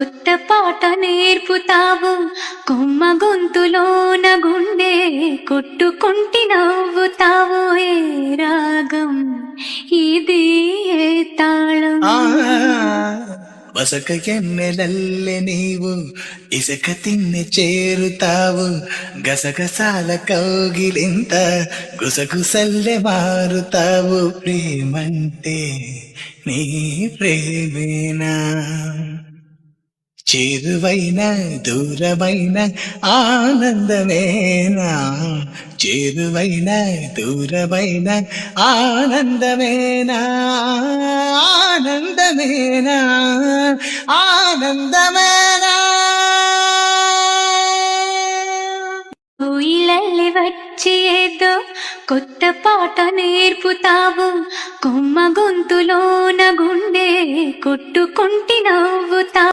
కొత్త పాట నేర్పుతావు కొమ్మ గొంతులోన గుండె కొట్టుకుంటి నవ్వుతావు ఏ రాగం ఇది ఏ తాళం ಆ ಬಸಕ ಎನ್ನೆಲಲ್ಲೆ ನೀವು ಇಸಕ ತಿನ್ನೆ చేరుతావు గసగసాల కౌగిలింత గుసగుసల్లె మారుతావు ప్రేమంటే నీ ప్రేమేనా చేరువైన దూరమైన ఆనందమేనా చేరువైన దూరమైన ఆనందమేనా ఆనందమేనా ఆనందమేనా కోయిలల్లి వచ్చి ఏదో కొత్త పాట నేర్పుతావు కొమ్మ గొంతులోన గుండె కొట్టుకుంటి నవ్వుతావు